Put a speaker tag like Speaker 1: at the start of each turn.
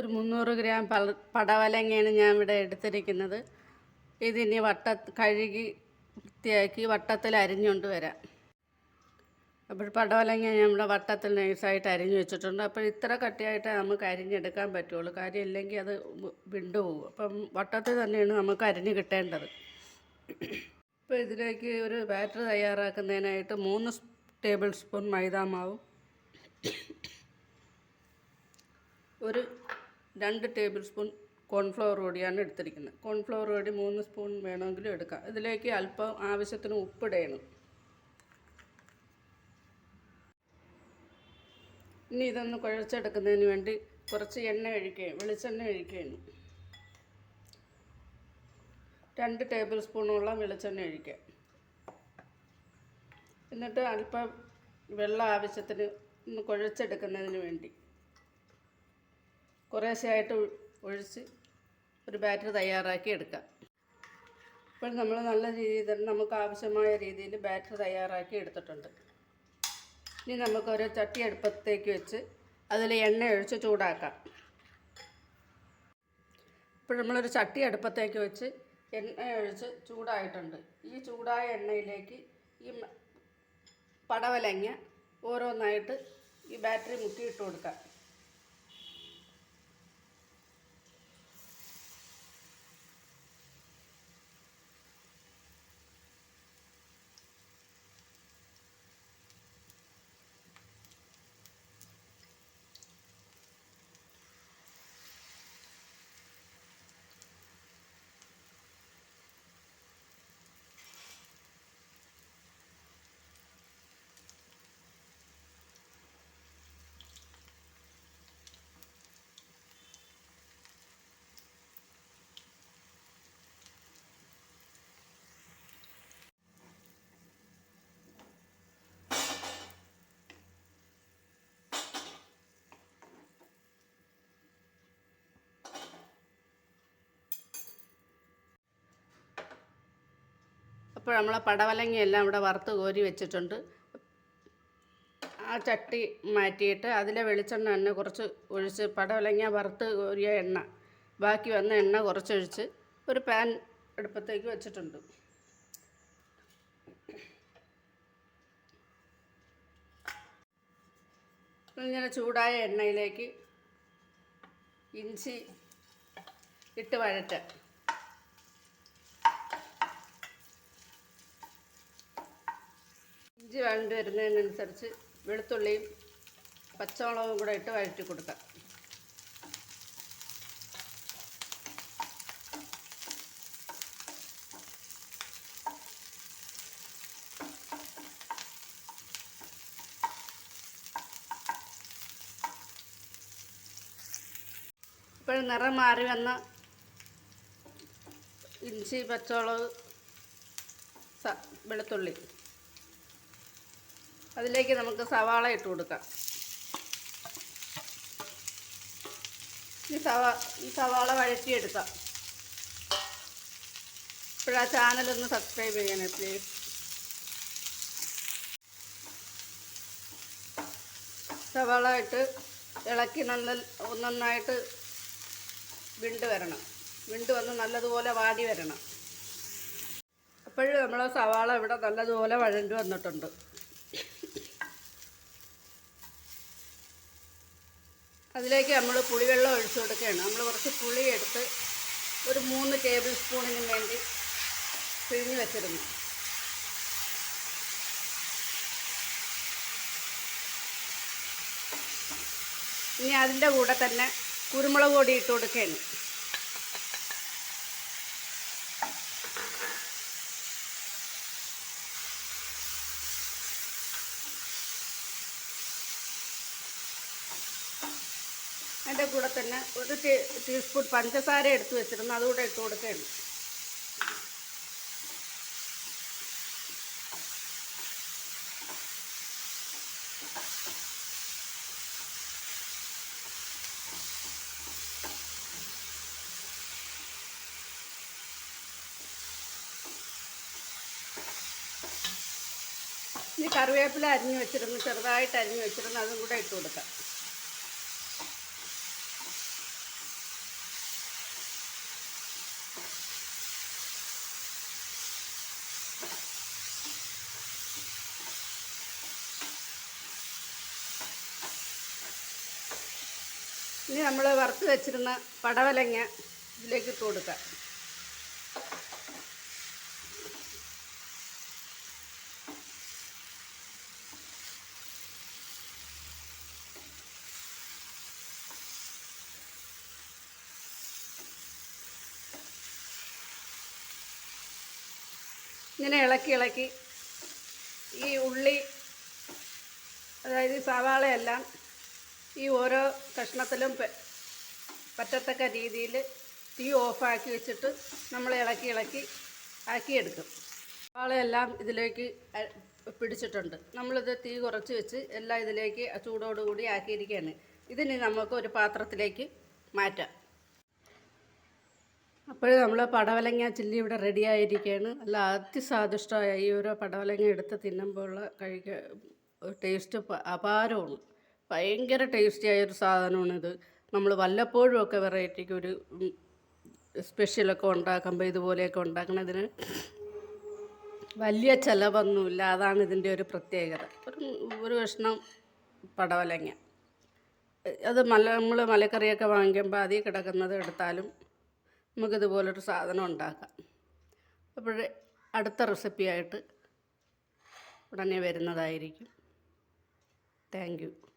Speaker 1: ഒരു മുന്നൂറ് ഗ്രാം പല പടവലങ്ങയാണ് ഞാൻ ഇവിടെ എടുത്തിരിക്കുന്നത്. ഇതിനി വട്ട കഴുകി വൃത്തിയാക്കി വട്ടത്തിൽ അരിഞ്ഞുകൊണ്ട് വരാം. അപ്പോൾ പടവലങ്ങ ഞാൻ ഇവിടെ വട്ടത്തിൽ നൈസായിട്ട് അരിഞ്ഞു വെച്ചിട്ടുണ്ട്. അപ്പോൾ ഇത്ര കട്ടിയായിട്ട് നമുക്ക് അരിഞ്ഞെടുക്കാൻ പറ്റുള്ളൂ. കാര്യം ഇല്ലെങ്കിൽ അത് വിണ്ടുപോകും അപ്പം വട്ടത്തിൽ തന്നെയാണ് നമുക്ക് അരിഞ്ഞ് കിട്ടേണ്ടത്. ഇപ്പോൾ ഇതിലേക്ക് ഒരു ബാറ്റർ തയ്യാറാക്കുന്നതിനായിട്ട് മൂന്ന് ടേബിൾ സ്പൂൺ മൈദാമാവും. ഒരു രണ്ട് ടേബിൾ സ്പൂൺ കോൺഫ്ലവർ പൊടിയാണ് എടുത്തിരിക്കുന്നത്. കോൺഫ്ലവർ പൊടി മൂന്ന് സ്പൂൺ വേണമെങ്കിലും എടുക്കാം. ഇതിലേക്ക് അല്പം ആവശ്യത്തിന് ഉപ്പിടേണം ഇനി ഇതൊന്ന് കുഴച്ചെടുക്കുന്നതിന് വേണ്ടി കുറച്ച് എണ്ണ ഒഴിക്കുകയും വെളിച്ചെണ്ണ ഒഴിക്കുകയാണ് രണ്ട് ടേബിൾ സ്പൂണോളം വെളിച്ചെണ്ണ ഒഴിക്കുക. എന്നിട്ട് അല്പം വെള്ളം ആവശ്യത്തിന് ഒന്ന് കുഴച്ചെടുക്കുന്നതിന് വേണ്ടി. കുറേശ്ശെയായിട്ട് ഒഴിച്ച് ഒരു ബാറ്റർ തയ്യാറാക്കി എടുക്കാം. ഇപ്പോൾ നമ്മൾ നല്ല രീതിയിൽ തന്നെ നമുക്ക് ആവശ്യമായ രീതിയിൽ ബാറ്റർ തയ്യാറാക്കി എടുത്തിട്ടുണ്ട്. ഇനി നമുക്കൊരു ചട്ടി അടുപ്പത്തേക്ക് വെച്ച് അതിൽ എണ്ണ ഒഴിച്ച് ചൂടാക്കാം. ഇപ്പോൾ നമ്മളൊരു ചട്ടി അടുപ്പത്തേക്ക് വെച്ച് എണ്ണ ഒഴിച്ച് ചൂടായിട്ടുണ്ട്. ഈ ചൂടായ എണ്ണയിലേക്ക് ഈ പടവലങ്ങ ഓരോന്നായിട്ട് ഈ ബാറ്ററി മുക്കിയിട്ട് കൊടുക്കാം. അപ്പോൾ നമ്മൾ പടവലങ്ങയെല്ലാം ഇവിടെ വറുത്ത് കോരി വെച്ചിട്ടുണ്ട്. ആ ചട്ടി മാറ്റിയിട്ട് അതിലെ വെളിച്ചെണ്ണ തന്നെ കുറച്ച് ഒഴിച്ച് പടവലങ്ങ വറുത്ത് കോരിയ എണ്ണ. ബാക്കി വന്ന എണ്ണ കുറച്ചൊഴിച്ച് ഒരു പാൻ അടുപ്പത്തേക്ക് വെച്ചിട്ടുണ്ട്. ഇങ്ങനെ ചൂടായ എണ്ണയിലേക്ക് ഇഞ്ചി ഇട്ട് വഴറ്റാം. ഇഞ്ചി വഴണ്ട് വരുന്നതിനനുസരിച്ച് വെളുത്തുള്ളിയും പച്ചമുളകും കൂടെ ഇട്ട് വഴറ്റി കൊടുക്കാം. ഇപ്പോൾ നിറം മാറി വന്ന ഇഞ്ചി പച്ചമുളക് വെളുത്തുള്ളി. അതിലേക്ക് നമുക്ക് സവാള ഇട്ട് കൊടുക്കാം. ഈ സവാ ഈ സവാള വഴറ്റിയെടുക്കാം. ഇപ്പോഴാ ചാനലൊന്ന് സബ്സ്ക്രൈബ് ചെയ്യണേ പ്ലീസ് സവാള ഇട്ട് ഇളക്കി നല്ല നന്നായിട്ട് വിണ്ട് വരണം. വിണ്ട് വന്ന് നല്ലതുപോലെ വാടി വരണം. അപ്പോഴും നമ്മൾ സവാള ഇവിടെ നല്ലതുപോലെ വഴണ്ട് വന്നിട്ടുണ്ട്. അതിലേക്ക് നമ്മൾ പുളിവെള്ളം ഒഴിച്ചു കൊടുക്കുകയാണ്. നമ്മൾ കുറച്ച് പുളി എടുത്ത് ഒരു മൂന്ന് ടേബിൾ സ്പൂണിന് വേണ്ടി പിഴിഞ്ഞ് വെച്ചിരുന്നു. ഇനി അതിന്റെ കൂടെ തന്നെ കുരുമുളക് പൊടി ഇട്ട് കൊടുക്കുകയാണ്. അതിന്റെ കൂടെ തന്നെ ഒരു ടീ ടീസ്പൂൺ പഞ്ചസാര എടുത്ത് വെച്ചിരുന്നു. അതുകൂടെ ഇട്ട് കൊടുക്കുകയാണ്. ഇനി കറിവേപ്പില അരിഞ്ഞു വെച്ചിരുന്നു ചെറുതായിട്ട് അരിഞ്ഞു വെച്ചിരുന്നു അതും കൂടെ ഇട്ട് കൊടുക്കാം. ഇനി നമ്മൾ വറുത്ത് വെച്ചിരുന്ന പടവലങ്ങ ഇതിലേക്ക് ഇട്ട് കൊടുക്കാം. ഇങ്ങനെ ഇളക്കി ഇളക്കി ഈ ഉള്ളി അതായത് സവാളയെല്ലാം ഈ ഓരോ കഷ്ണത്തിലും പറ്റത്തക്ക രീതിയിൽ തീ ഓഫാക്കി വെച്ചിട്ട് നമ്മൾ ഇളക്കി ഇളക്കി ആക്കിയെടുക്കും. വാളയെല്ലാം ഇതിലേക്ക് പിടിച്ചിട്ടുണ്ട്. നമ്മളിത് തീ കുറച്ച് വെച്ച് എല്ലാം ഇതിലേക്ക് ചൂടോടുകൂടി ആക്കിയിരിക്കുകയാണ്. ഇതിന് നമുക്ക് ഒരു പാത്രത്തിലേക്ക് മാറ്റാം. അപ്പോൾ നമ്മൾ പടവലങ്ങ ചില്ലി ഇവിടെ റെഡി ആയിരിക്കുകയാണ്. നല്ല അതിസ്വാദിഷ്ടമായ ഈ ഒരു പടവലങ്ങ എടുത്ത് തിന്നുമ്പോഴുള്ള കഴിക്ക ടേസ്റ്റ് അപാരമാണ്. ഭയങ്കര ടേസ്റ്റിയായ ഒരു സാധനമാണിത്. നമ്മൾ വല്ലപ്പോഴും ഒക്കെ വെറൈറ്റിക്ക് ഒരു സ്പെഷ്യലൊക്കെ ഉണ്ടാക്കുമ്പോൾ ഇതുപോലെയൊക്കെ ഉണ്ടാക്കണതിന് വലിയ ചിലവൊന്നുമില്ല. അതാണ് ഇതിന്റെ ഒരു പ്രത്യേകത. ഒരു ഒരു കഷ്ണം പടവലങ്ങ. അത് മല നമ്മൾ മലക്കറിയൊക്കെ വാങ്ങിക്കുമ്പോൾ അതിൽ കിടക്കുന്നത് എടുത്താലും നമുക്കിതുപോലൊരു സാധനം ഉണ്ടാക്കാം. അപ്പോഴേ അടുത്ത റെസിപ്പിയായിട്ട് ഉടനെ വരുന്നതായിരിക്കും. താങ്ക്